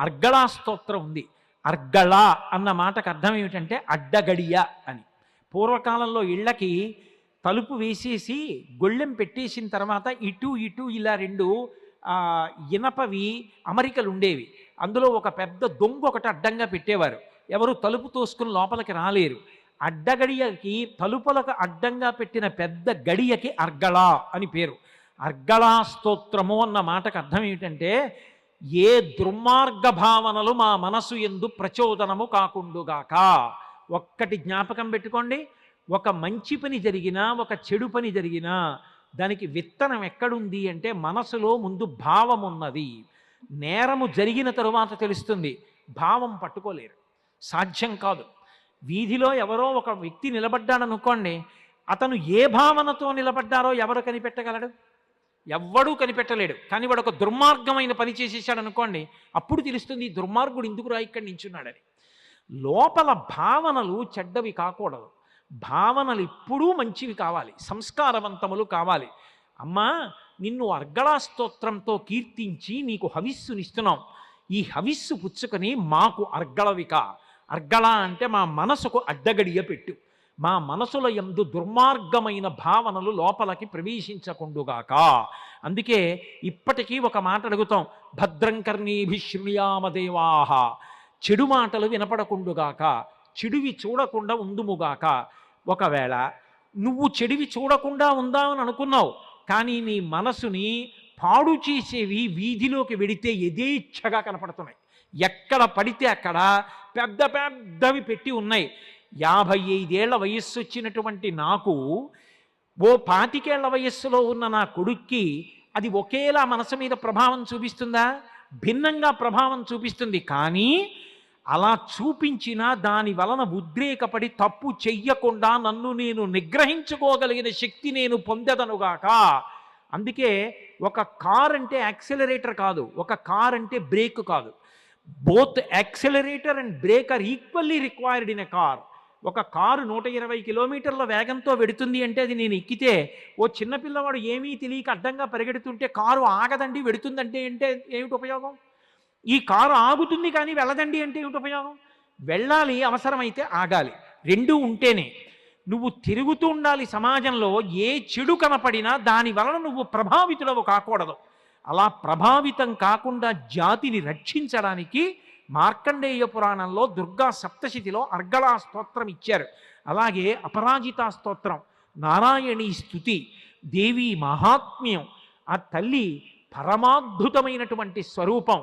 అర్గళా స్తోత్రం ఉంది. అర్గళ అన్న మాటకు అర్థం ఏమిటంటే అడ్డగడియ అని. పూర్వకాలంలో ఇళ్ళకి తలుపు వేసేసి గొళ్ళెం పెట్టేసిన తర్వాత ఇటు ఇటు ఇలా రెండు ఇనపవి అమరికలు ఉండేవి. అందులో ఒక పెద్ద దొంగ ఒకటి అడ్డంగా పెట్టేవారు. ఎవరు తలుపు తోసుకుని లోపలికి రాలేరు. అడ్డగడియకి తలుపులకు అడ్డంగా పెట్టిన పెద్ద గడియకి అర్గళ అని పేరు. అర్గళా స్తోత్రము అన్న మాటకు అర్థం ఏమిటంటే ఏ దుర్మార్గ భావనలు మా మనసు ఎందు ప్రచోదనము కాకుండుగాక. ఒక్కటి జ్ఞాపకం పెట్టుకోండి. ఒక మంచి పని జరిగినా ఒక చెడు పని జరిగినా దానికి విత్తనం ఎక్కడుంది అంటే మనసులో ముందు భావం ఉన్నది. నేరము జరిగిన తరువాత తెలుస్తుంది. భావం పట్టుకోలేరు. సాధ్యం కాదు. వీధిలో ఎవరో ఒక వ్యక్తి నిలబడ్డాడనుకోండి అతను ఏ భావనతో నిలబడ్డారో ఎవరు కనిపెట్టగలడు? ఎవ్వడూ కనిపెట్టలేడు. కానీ వాడు ఒక దుర్మార్గమైన పని చేసేసాడు అనుకోండి అప్పుడు తెలుస్తుంది ఈ దుర్మార్గుడు ఎందుకు రా ఇక్కడ నించున్నాడని. లోపల భావనలు చెడ్డవి కాకూడదు. భావనలు ఎప్పుడూ మంచివి కావాలి. సంస్కారవంతములు కావాలి. అమ్మా నిన్ను అర్గళా స్తోత్రంతో కీర్తించి నీకు హవిస్సునిస్తున్నాం. ఈ హవిస్సు పుచ్చుకొని మాకు అర్గళవిక. అర్గళ అంటే మా మనసుకు అడ్డగడియ పెట్టు. మా మనసుల ఎందు దుర్మార్గమైన భావనలు లోపలికి ప్రవేశించకుండుగాక. అందుకే ఇప్పటికీ ఒక మాట అడుగుతాం భద్రం కర్ణీభిశ్రుయామదేవాహ చెడు మాటలు వినపడకుండుగాక చెడువి చూడకుండా ఉందుముగాక. ఒకవేళ నువ్వు చెడివి చూడకుండా ఉందామని అనుకున్నావు కానీ నీ మనసుని పాడు చేసేవి వీధిలోకి వెడితే యథేచ్ఛగా కనపడుతున్నాయి. ఎక్కడ పడితే అక్కడ పెద్ద పెద్దవి పెట్టి ఉన్నాయి. యాభై ఐదేళ్ళ వయస్సు వచ్చినటువంటి నాకు ఓ పాతికేళ్ళ వయస్సులో ఉన్న నా కొడుక్కి అది ఒకేలా మనసు మీద ప్రభావం చూపిస్తుందా? భిన్నంగా ప్రభావం చూపిస్తుంది. కానీ అలా చూపించిన దాని వలన ఉద్రేకపడి తప్పు చెయ్యకుండా నన్ను నేను నిగ్రహించుకోగలిగిన శక్తి నేను పొందదనుగాక. అందుకే ఒక కార్ అంటే యాక్సిలరేటర్ కాదు ఒక కార్ అంటే బ్రేక్ కాదు. Both accelerator and brake are equally required in a car. ఒక కారు నూట ఇరవై కిలోమీటర్ల వేగంతో వెడుతుంది అంటే అది నేను ఎక్కితే ఓ చిన్నపిల్లవాడు ఏమీ తెలియక అడ్డంగా పరిగెడుతుంటే కారు ఆగదండి వెడుతుందంటే అంటే ఏమిటి ఉపయోగం? ఈ కారు ఆగుతుంది కానీ వెళ్ళదండి అంటే ఏమిటి ఉపయోగం? వెళ్ళాలి అవసరమైతే ఆగాలి. రెండూ ఉంటేనే నువ్వు తిరుగుతూ ఉండాలి సమాజంలో ఏ చెడు కనపడినా దాని వలన నువ్వు ప్రభావితులవు కాకూడదు. అలా ప్రభావితం కాకుండా జాతిని రక్షించడానికి మార్కండేయ పురాణంలో దుర్గా సప్తశతిలో అర్గళా స్తోత్రం ఇచ్చారు. అలాగే అపరాజిత స్తోత్రం నారాయణీ స్థుతి దేవి మహాత్మ్యం ఆ తల్లి పరమాద్భుతమైనటువంటి స్వరూపం.